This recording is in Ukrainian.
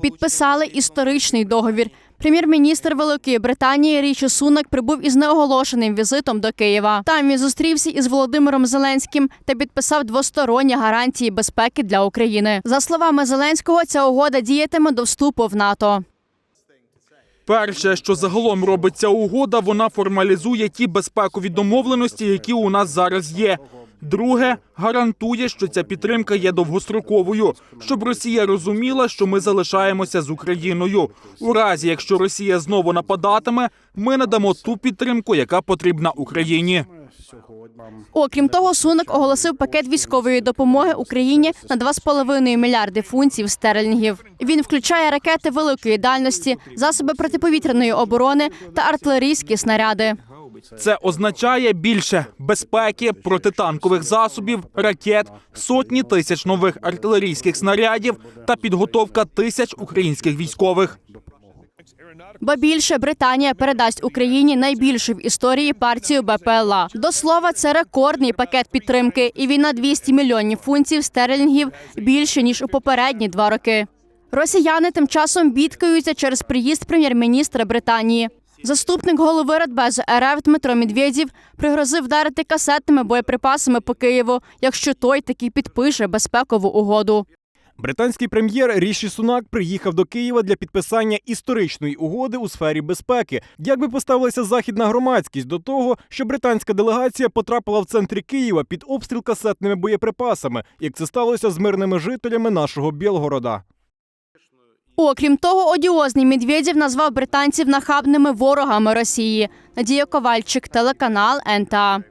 Підписали історичний договір. Прем'єр-міністр Великої Британії Річі Сунак прибув із неоголошеним візитом до Києва. Там він зустрівся із Володимиром Зеленським та підписав двосторонні гарантії безпеки для України. За словами Зеленського, ця угода діятиме до вступу в НАТО. Перше, що загалом робить ця угода, вона формалізує ті безпекові домовленості, які у нас зараз є. Друге, гарантує, що ця підтримка є довгостроковою, щоб Росія розуміла, що ми залишаємося з Україною. У разі, якщо Росія знову нападатиме, ми надамо ту підтримку, яка потрібна Україні. Окрім того, Сунак оголосив пакет військової допомоги Україні на 2,5 мільярди фунтів стерлінгів. Він включає ракети великої дальності, засоби протиповітряної оборони та артилерійські снаряди. Це означає більше безпеки, протитанкових засобів, ракет, сотні тисяч нових артилерійських снарядів та підготовка тисяч українських військових. Ба більше Британія передасть Україні найбільшу в історії партію БПЛА. До слова, це рекордний пакет підтримки, і він на 200 мільйонів фунтів стерлінгів більше ніж у попередні два роки. Росіяни тим часом бідкаються через приїзд прем'єр-міністра Британії. Заступник голови Радбезу РФ Дмитро Медведєв пригрозив вдарити касетними боєприпасами по Києву, якщо той таки підпише безпекову угоду. Британський прем'єр Ріші Сунак приїхав до Києва для підписання історичної угоди у сфері безпеки. Як би поставилася західна громадськість до того, що британська делегація потрапила в центрі Києва під обстріл касетними боєприпасами, як це сталося з мирними жителями нашого Білгорода? Окрім того, одіозний Медведєв назвав британців нахабними ворогами Росії. Надія Ковальчик, телеканал НТА.